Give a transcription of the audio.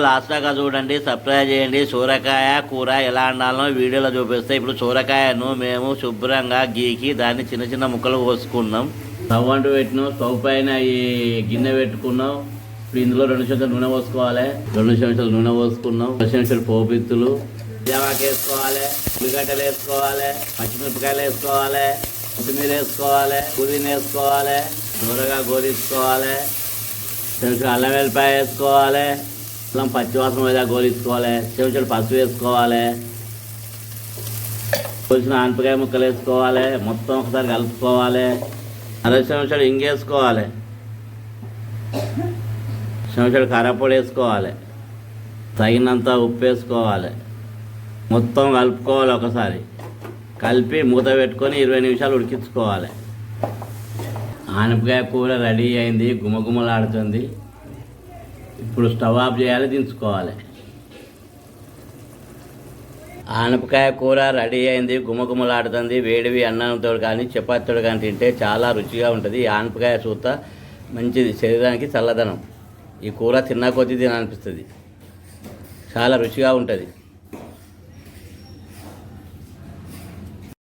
Last దాకా చూడండి subscribe చేయండి. సూరకాయ కూర ఎలా వండాలో వీడియోలో చూపిస్తే. ఇప్పుడు సూరకాయను మేము శుభ్రంగా గీకి దాన్ని చిన్న చిన్న ముక్కలు కోసుకున్నాం. స్టవ్ అంటూ పెట్టినాం. స్టవ్ పైన ఈ గిన్నె పెట్టుకున్నాం. ఇప్పుడు ఇందులో రెండు చెంచాలు నూనె పోసుకోవాలి. రెండు చెంచాలు నూనె పోసుకున్నాం. రెండు చెంచాలు పోపిత్తులు. జామాకి వేసుకోవాలి ఉల్లిగడ్డలు వేసుకోవాలి. పచ్చిమిరపకాయలు వేసుకోవాలి. కొత్తిమీర వేసుకోవాలి. పుదీనా వేసుకోవాలి. దూరగా గోరించుకోవాలి కొంచెం అల్లం వెల్లిపాయ వేసుకోవాలి. అల్లం పచ్చివాసన మీద గోలించుకోవాలి చెంచాడు పసుపు వేసుకోవాలి. కొంచెం ఆనపకాయ ముక్కలు వేసుకోవాలి. మొత్తం ఒకసారి కలుపుకోవాలి. అర చెంచాడు ఇంగేసుకోవాలి చెంచాడు కారపొడి వేసుకోవాలి. తగినంత ఉప్పు వేసుకోవాలి. మొత్తం కలుపుకోవాలి ఒకసారి. కలిపి మూత పెట్టుకొని ఇరవై నిమిషాలు ఉడికించుకోవాలి. ఆనపకాయ కూర రెడీ అయింది. గుమగుమలాడుతుంది. ఇప్పుడు స్టవ్ ఆఫ్ చేయాలి దించుకోవాలి. ఆనపకాయ కూర రెడీ అయింది గుమగుమలాడుతుంది వేడివి అన్నంతో కానీ చపాతీతో కానీ తింటే చాలా రుచిగా ఉంటుంది. ఈ ఆనపకాయ సూత మంచిది శరీరానికి చల్లదనం. ఈ కూర తిన్నా కొద్దీ తినాలనిపిస్తుంది. చాలా రుచిగా ఉంటుంది.